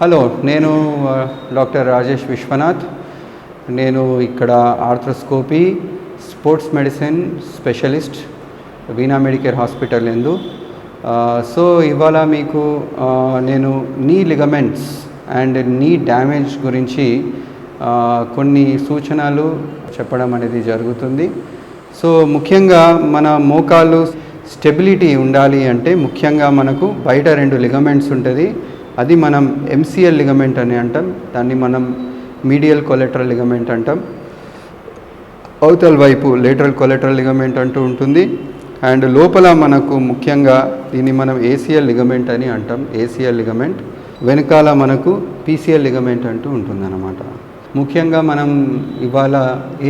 Hello నేను doctor Rajesh Vishwanath. నేను ఇక్కడ arthroscopy sports medicine specialist Veena medicare hospital ఎందు సో ఇవాళ మీకు నేను నీ లిగమెంట్స్ అండ్ నీ డ్యామేజ్ గురించి కొన్ని సూచనలు చెప్పడం అనేది జరుగుతుంది. సో ముఖ్యంగా మన మోకాలు స్టెబిలిటీ ఉండాలి అంటే ముఖ్యంగా మనకు బయట రెండు లిగమెంట్స్ ఉంటుంది. అది మనం ఎంసీఎల్ లిగమెంట్ అని అంటాం. దాన్ని మనం మీడియల్ కొలెటరల్ లిగమెంట్ అంటాం. అవతల వైపు లేటరల్ కొలెటరల్ లిగమెంట్ అంటూ ఉంటుంది. అండ్ లోపల మనకు ముఖ్యంగా దీన్ని మనం ఏసీఎల్ లిగమెంట్ అని అంటాం. ఏసీఎల్ లిగమెంట్ వెనకాల మనకు పీసీఎల్ లిగమెంట్ అంటూ ఉంటుందన్నమాట. ముఖ్యంగా మనం ఇవాళ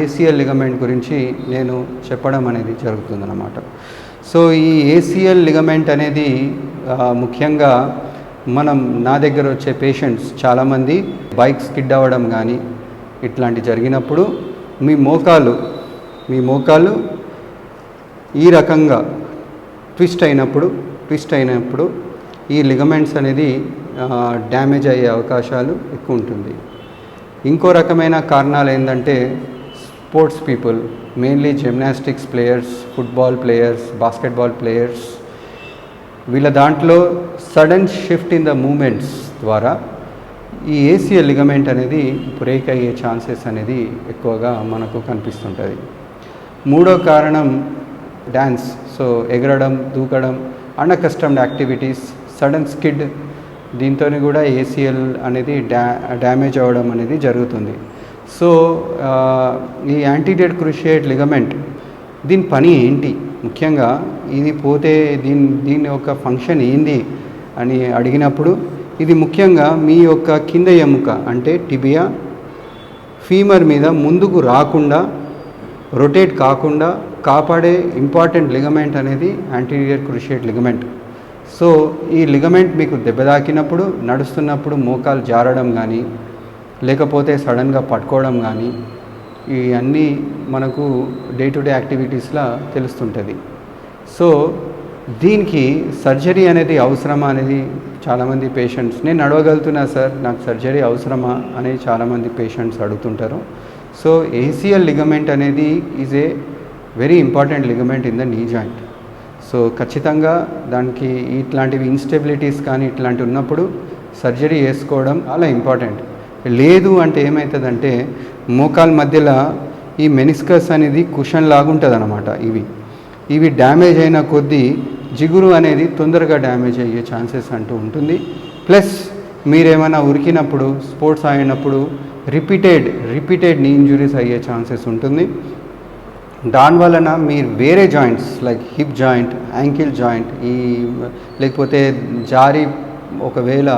ఏసీఎల్ లిగమెంట్ గురించి నేను చెప్పడం అనేది జరుగుతుందన్నమాట. సో ఈ ఏసీఎల్ లిగమెంట్ అనేది ముఖ్యంగా మనం నా దగ్గర వచ్చే పేషెంట్స్ చాలామంది బైక్ స్కిడ్ అవ్వడం కానీ ఇట్లాంటి జరిగినప్పుడు మీ మోకాలు మీ మోకాలు ఈ రకంగా ట్విస్ట్ అయినప్పుడు ట్విస్ట్ అయినప్పుడు ఈ లిగమెంట్స్ అనేది డ్యామేజ్ అయ్యే అవకాశాలు ఎక్కువ ఉంటుంది. ఇంకో రకమైన కారణాలు ఏంటంటే sports people mainly gymnastics players football players basketball players వీళ్ళ దాంట్లో sudden shift in the moments ద్వారా ఈ ఏసీఎల్ లిగమెంట్ అనేది బ్రేక్ అయ్యే ఛాన్సెస్ అనేది ఎక్కువగా మనకు కనిపిస్తుంటుంది. మూడో కారణం డ్యాన్స్ సో ఎగరడం దూకడం అన్అకస్టమ్డ్ యాక్టివిటీస్ సడన్ స్కిడ్ దీంతో కూడా ఏసీఎల్ అనేది డ్యా డ్యామేజ్ అవ్వడం అనేది జరుగుతుంది. సో ఈ యాంటీడేట్ క్రూషియేట్ లిగమెంట్ దీని పని ఏంటి? ముఖ్యంగా ఇది పోతే దీని దీని యొక్క ఫంక్షన్ ఏంది అని అడిగినప్పుడు ఇది ముఖ్యంగా మీ యొక్క కింద ఎముక అంటే టిబియా ఫీమర్ మీద ముందుకు రాకుండా రొటేట్ కాకుండా కాపాడే ఇంపార్టెంట్ లిగమెంట్ అనేది యాంటీరియర్ క్రుషియేట్ లిగమెంట్ సో ఈ లిగమెంట్ మీకు దెబ్బ తాకినప్పుడు నడుస్తున్నప్పుడు మోకాలు జారడం కానీ లేకపోతే సడన్గా పట్టుకోవడం కానీ ఇవన్నీ మనకు డే టు డే యాక్టివిటీస్లా తెలుస్తుంటుంది. సో దీనికి సర్జరీ అనేది అవసరమా అనేది చాలామంది పేషెంట్స్ నేను నడవగలుగుతున్నా సార్ నాకు సర్జరీ అవసరమా అనేది చాలామంది పేషెంట్స్ అడుగుతుంటారు. సో ఏసీఎల్ లిగమెంట్ అనేది is a very important ligament in the knee joint. So ఖచ్చితంగా దానికి ఇట్లాంటివి ఇన్స్టెబిలిటీస్ కానీ ఇట్లాంటివి ఉన్నప్పుడు సర్జరీ చేసుకోవడం చాలా ఇంపార్టెంట్. లేదు అంటే ఏమవుతుందంటే మోకాల మధ్యలో ఈ మెనిస్కస్ అనేది కుషన్ లాగుంటుంది అనమాట ఇవి. ఇవి డ్యామేజ్ అయిన కొద్దీ జిగురు అనేది తొందరగా డ్యామేజ్ అయ్యే ఛాన్సెస్ అంటూ ఉంటుంది. ప్లస్ మీరేమైనా ఉరికినప్పుడు స్పోర్ట్స్ ఆడినప్పుడు రిపీటెడ్ రిపీటెడ్ నీ ఇంజురీస్ అయ్యే ఛాన్సెస్ ఉంటుంది. దాని వలన మీరు వేరే joints like hip joint ankle joint ఈ లేకపోతే జారి ఒకవేళ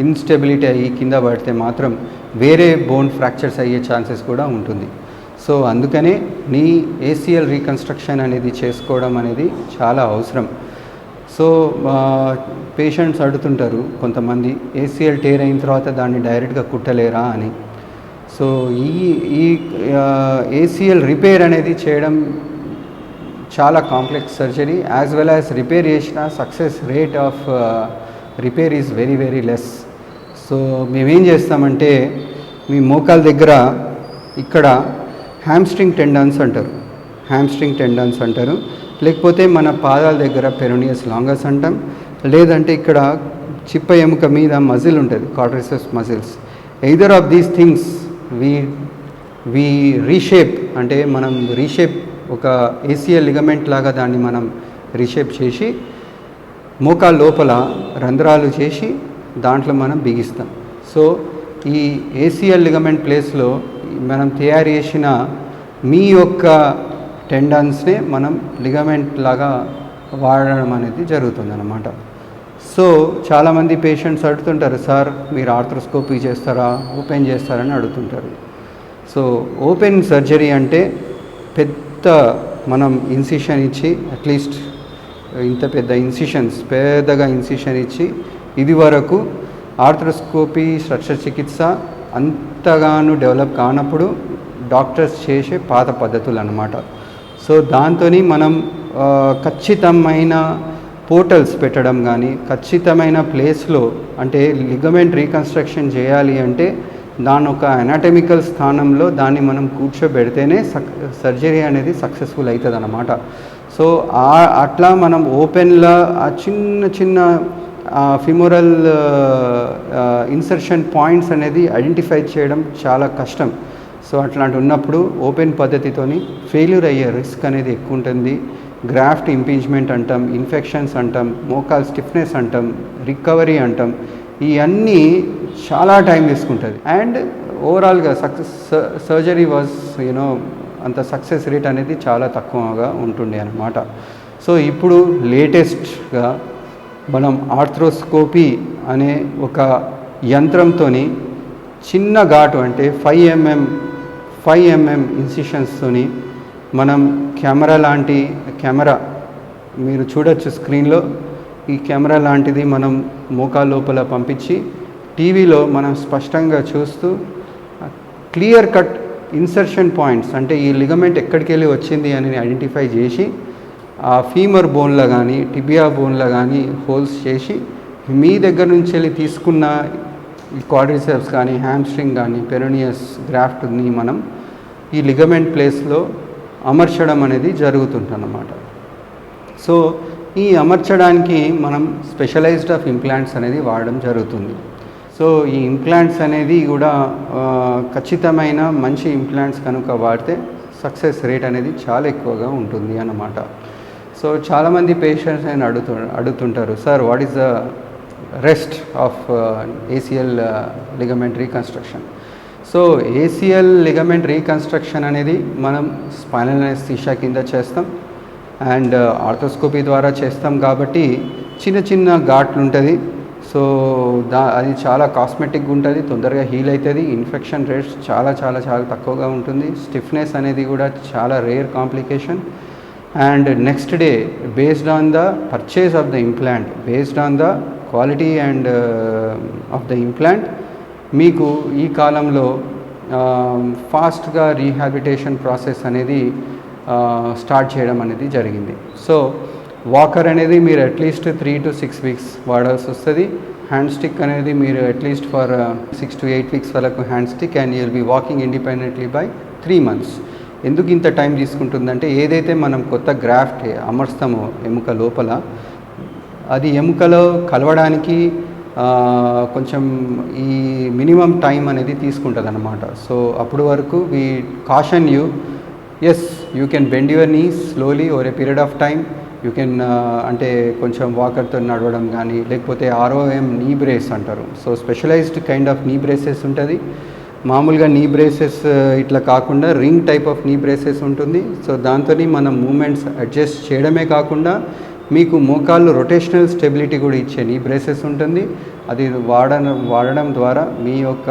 ఇన్స్టెబిలిటీ అయ్యి కింద పడితే మాత్రం వేరే బోన్ ఫ్రాక్చర్స్ అయ్యే ఛాన్సెస్ కూడా ఉంటుంది. సో అందుకనే నీ ఏసీఎల్ రీకన్స్ట్రక్షన్ అనేది చేసుకోవడం అనేది చాలా అవసరం. సో పేషెంట్స్ అడుగుతుంటారు కొంతమంది ఏసీఎల్ టేర్ అయిన తర్వాత దాన్ని డైరెక్ట్గా కుట్టలేరా? అని. సో ఈ ఈ ఏసీఎల్ రిపేర్ అనేది చేయడం చాలా complex surgery as well as repair చేసిన success rate of repair is very very less so మేమేం చేస్తామంటే మీ మోకాల దగ్గర ఇక్కడ హ్యామ్స్ట్రింగ్ టెండన్స్ అంటారు. హ్యామ్స్ట్రింగ్ టెండన్స్ అంటారు. లేకపోతే మన పాదాల దగ్గర పెరోనియస్ లాంగస్ అంటాం. లేదంటే ఇక్కడ చిప్ప ఎముక మీద మజిల్ ఉంటుంది కార్ట్రిసస్ muscles either of these things we we reshape అంటే మనం రీషేప్ ఒక ఏసీఎల్ లిగమెంట్ లాగా దాన్ని మనం రీషేప్ చేసి మోకాల లోపల రంధ్రాలు చేసి దాంట్లో మనం బిగిస్తాం. సో ఈ ఏసీఎల్ లిగమెంట్ ప్లేస్లో మనం తయారు చేసిన మీ యొక్క టెండన్స్నే మనం లిగమెంట్ లాగా వాడడం అనేది జరుగుతుందన్నమాట. సో చాలామంది పేషెంట్స్ అడుగుతుంటారు సార్ మీరు ఆర్థ్రోస్కోపీ చేస్తారా? ఓపెన్ చేస్తారని అడుగుతుంటారు. సో ఓపెన్ సర్జరీ అంటే పెద్ద మనం ఇన్సిషన్ ఇచ్చి అట్లీస్ట్ ఇంత పెద్ద ఇన్సిషన్స్ పెద్దగా ఇన్సిషన్ ఇచ్చి ఇది వరకు ఆర్థ్రోస్కోపీ శస్త్రచికిత్స అంతగాను డెవలప్ కానప్పుడు డాక్టర్స్ చేసే పాత పద్ధతులు అన్నమాట సో దాంతో మనం ఖచ్చితమైన పోర్టల్స్ పెట్టడం కానీ ఖచ్చితమైన ప్లేస్లో అంటే లిగమెంట్ రీకన్స్ట్రక్షన్ చేయాలి అంటే దాని ఒక అనాటమికల్ స్థానంలో దాన్ని మనం కూర్చోబెడితేనే సక్ సర్జరీ అనేది సక్సెస్ఫుల్ అవుతుంది అన్నమాట సో అట్లా మనం ఓపెన్లా ఆ చిన్న చిన్న ఫిమోరల్ ఇన్సర్షన్ పాయింట్స్ అనేది ఐడెంటిఫై చేయడం చాలా కష్టం. సో అట్లాంటి ఉన్నప్పుడు ఓపెన్ పద్ధతితోని ఫెయిల్యూర్ అయ్యే రిస్క్ అనేది ఎక్కువ ఉంటుంది గ్రాఫ్ట్ ఇంపీచ్మెంట్ అంటాం ఇన్ఫెక్షన్స్ అంటాం మోకాల్ స్టిఫ్నెస్ అంటాం రికవరీ అంటాం. ఇవన్నీ చాలా టైం తీసుకుంటుంది. అండ్ ఓవరాల్గా success surgery was you know అంత సక్సెస్ రేట్ అనేది చాలా తక్కువగా ఉంటుండే అన్నమాట. సో ఇప్పుడు లేటెస్ట్గా మనం ఆర్థ్రోస్కోపీ అనే ఒక యంత్రంతో చిన్న ఘాటు అంటే ఫైవ్ ఎంఎం ఫైవ్ ఎంఎం ఇన్సిషన్స్తో మనం కెమెరా లాంటి కెమెరా మీరు చూడొచ్చు స్క్రీన్లో. ఈ కెమెరా లాంటిది మనం మోకా లోపల పంపించి టీవీలో మనం స్పష్టంగా చూస్తూ క్లియర్ కట్ ఇన్సర్షన్ పాయింట్స్ అంటే ఈ లిగమెంట్ ఎక్కడికి వెళ్ళి వచ్చింది అని ఐడెంటిఫై చేసి ఆ ఫీమర్ బోన్లో కానీ టిబియా బోన్లో కానీ హోల్స్ చేసి మీ దగ్గర నుంచి వెళ్ళి తీసుకున్న ఈ క్వాడ్రిసెప్స్ కానీ హ్యామ్స్ట్రింగ్ కానీ పెరోనియస్ గ్రాఫ్ట్ని మనం ఈ లిగమెంట్ ప్లేస్లో అమర్చడం అనేది జరుగుతుందన్నమాట. సో ఈ అమర్చడానికి మనం స్పెషలైజ్డ్ ఆఫ్ ఇంప్లాంట్స్ అనేది వాడడం జరుగుతుంది. సో ఈ ఇంప్లాంట్స్ అనేది కూడా ఖచ్చితమైన మంచి ఇంప్లాంట్స్ కనుక వాడితే సక్సెస్ రేట్ అనేది చాలా ఎక్కువగా ఉంటుంది అన్నమాట. సో చాలామంది పేషెంట్స్ నేను అడుగుతు అడుగుతుంటారు sir what is the rest of ACL ligament reconstruction so ACL ligament reconstruction అనేది మనం స్పైనల్ సీషా కింద చేస్తాం అండ్ ఆర్థోస్కోపీ uh, ద్వారా చేస్తాం కాబట్టి చిన్న చిన్న ఘాట్లు ఉంటుంది. సో దా అది చాలా కాస్మెటిక్గా ఉంటుంది తొందరగా హీల్ అవుతుంది ఇన్ఫెక్షన్ రేట్స్ చాలా చాలా చాలా తక్కువగా ఉంటుంది. స్టిఫ్నెస్ అనేది కూడా చాలా rare complication and next day based on the purchase of the implant based on the quality and of the implant మీకు ఈ కాలంలో ఫాస్ట్గా రీహాబిటేషన్ ప్రాసెస్ అనేది స్టార్ట్ చేయడం అనేది జరిగింది. సో వాకర్ అనేది మీరు at least three to six weeks వాడాల్సి వస్తుంది. హ్యాండ్ స్టిక్ అనేది మీరు at least for six to eight weeks వరకు hand stick and you'll be walking independently by three months ఎందుకు ఇంత టైం తీసుకుంటుందంటే ఏదైతే మనం కొత్త గ్రాఫ్ట్ అమర్స్తామో ఎముక లోపల అది ఎముకలో కలవడానికి కొంచెం ఈ మినిమం టైం అనేది తీసుకుంటుంది అనమాట సో అప్పుడు వరకు we caution you as you can bend your knee slowly over a period of time you can అంటే కొంచెం వాకర్తో నడవడం కానీ లేకపోతే ఆర్ఓఎం నీ బ్రేస్ అంటారు. So specialized kind of knee braces ఉంటుంది. మామూలుగా నీ బ్రేసెస్ uh, ఇట్లా కాకుండా ring type of knee braces ఉంటుంది. సో దాంతో మనం మూమెంట్స్ అడ్జస్ట్ చేయడమే కాకుండా మీకు మోకాళ్ళు రొటేషనల్ స్టెబిలిటీ కూడా ఇచ్చే నీ బ్రేసెస్ ఉంటుంది. అది వాడడం వాడడం ద్వారా మీ యొక్క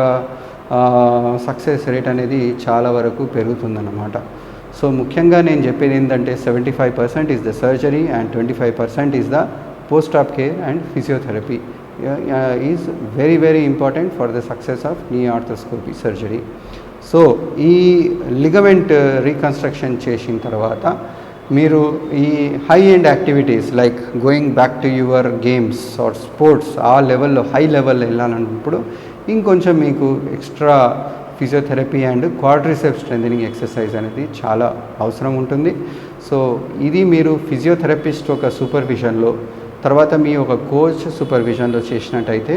సక్సెస్ రేట్ అనేది చాలా వరకు పెరుగుతుందన్నమాట. సో ముఖ్యంగా నేను చెప్పేది ఏంటంటే seventy five percent is the surgery and twenty five percent is the post of care and physiotherapy is very very important for the success of knee arthroscopy surgery so ఈ ligament reconstruction uh, చేసిన తర్వాత మీరు ఈ high end activities like going back to your games or sports ఆ లెవెల్లో high లెవెల్లో వెళ్ళాలన్నప్పుడు ఇంకొంచెం మీకు extra physiotherapy and quadricep strengthening exercise అనేది చాలా అవసరం ఉంటుంది. సో ఇది మీరు ఫిజియోథెరపిస్ట్ ఒక సూపర్విజన్లో తర్వాత మీ ఒక కోచ్ సూపర్విజన్లో చేసినట్టయితే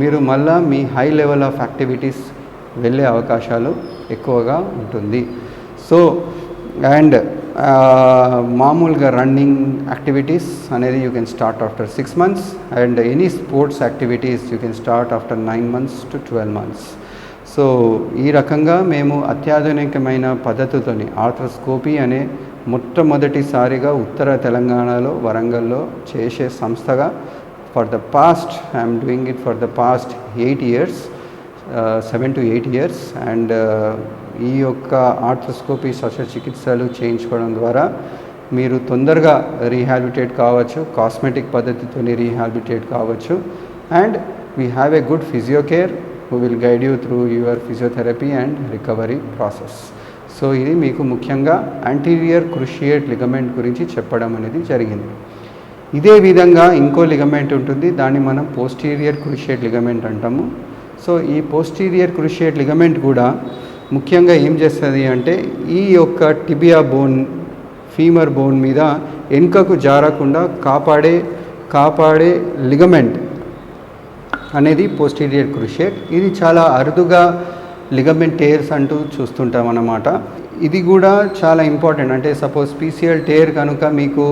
మీరు మళ్ళా మీ హై లెవెల్ ఆఫ్ యాక్టివిటీస్ వెళ్ళే అవకాశాలు ఎక్కువగా ఉంటుంది. సో అండ్ మామూలుగా రన్నింగ్ యాక్టివిటీస్ అనేది you can start after six months and any sports activities you can start after nine months to twelve months so ఈ రకంగా మేము అత్యాధునికమైన పద్ధతితోని ఆర్థ్రోస్కోపీ అనే మొట్టమొదటిసారిగా ఉత్తర తెలంగాణలో వరంగల్లో చేసే సంస్థగా for the past I'm doing it for the past eight years seven to eight years and ఈ యొక్క ఆర్థోస్కోపీ శస్త్రచికిత్సలు చేయించుకోవడం ద్వారా మీరు తొందరగా రీహాబిటేట్ కావచ్చు కాస్మెటిక్ పద్ధతితోని రీహాబిటేట్ కావచ్చు and we have a good physio care who will guide you through your physiotherapy and recovery process so ఇది మీకు ముఖ్యంగా యాంటీరియర్ క్రుషియేట్ లిగమెంట్ గురించి చెప్పడం అనేది జరిగింది. ఇదే విధంగా ఇంకో లిగమెంట్ ఉంటుంది దాన్ని మనం పోస్టీరియర్ క్రుషియేట్ లిగమెంట్ అంటాము. సో ఈ పోస్టీరియర్ క్రుషియేట్ లిగమెంట్ కూడా ముఖ్యంగా ఏం చేస్తుంది అంటే ఈ యొక్క టిబియా బోన్ ఫీమర్ బోన్ మీద వెనుకకు జారకుండా కాపాడే కాపాడే లిగమెంట్ అనేది పోస్టీరియర్ క్రుషియేట్ ఇది చాలా అరుదుగా లిగమెంట్ టేర్స్ అంటూ చూస్తుంటాం అన్నమాట. ఇది కూడా చాలా ఇంపార్టెంట్ అంటే సపోజ్ పీసీఎల్ టేర్ కనుక మీకు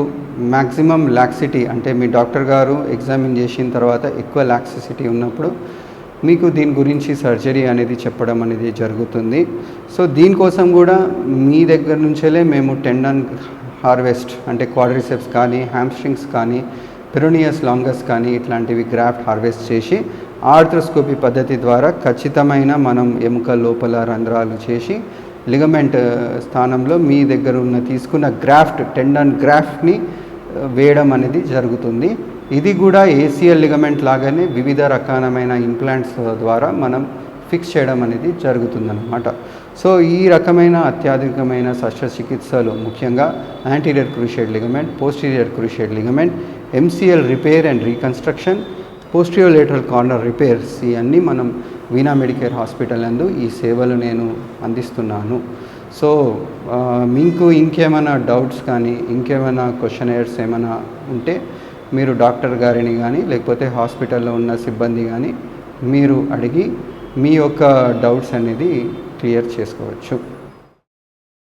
మ్యాక్సిమం లాక్సిటీ అంటే మీ డాక్టర్ గారు ఎగ్జామిన్ చేసిన తర్వాత ఎక్కువ లాక్సిసిటీ ఉన్నప్పుడు మీకు దీని గురించి సర్జరీ అనేది చెప్పడం అనేది జరుగుతుంది. సో దీనికోసం కూడా మీ దగ్గర నుంచేలే మేము టెండన్ హార్వెస్ట్ అంటే క్వాడ్రిసెప్స్ కానీ హ్యామ్స్ట్రింగ్స్ కానీ పెరోనియస్ లాంగస్ కానీ ఇట్లాంటివి గ్రాఫ్ట్ హార్వెస్ట్ చేసి ఆర్థ్రోస్కోపీ పద్ధతి ద్వారా ఖచ్చితమైన మనం ఎముక లోపల రంధ్రాలు చేసి లిగమెంట్ స్థానంలో మీ దగ్గర ఉన్న తీసుకున్న గ్రాఫ్ట్ టెండన్ గ్రాఫ్ట్ని వేయడం అనేది జరుగుతుంది. ఇది కూడా ఏసీఎల్ లిగమెంట్ లాగానే వివిధ రకాలమైన ఇంప్లాంట్స్ ద్వారా మనం ఫిక్స్ చేయడం అనేది జరుగుతుందన్నమాట. సో ఈ రకమైన అత్యాధునికమైన శస్త్రచికిత్సలు ముఖ్యంగా anterior cruciate ligament posterior cruciate ligament MCL repair and reconstruction posterolateral corner repairs ఇవన్నీ మనం వీణా మెడికేర్ హాస్పిటల్ నందు ఈ సేవలు నేను అందిస్తున్నాను. సో మీకు ఇంకేమైనా డౌట్స్ కానీ ఇంకేమైనా క్వశ్చనర్స్ ఏమైనా ఉంటే మీరు డాక్టర్ గారిని కానీ లేకపోతే హాస్పిటల్లో ఉన్న సిబ్బంది కానీ మీరు అడిగి మీ యొక్క డౌట్స్ అనేది క్లియర్ చేసుకోవచ్చు.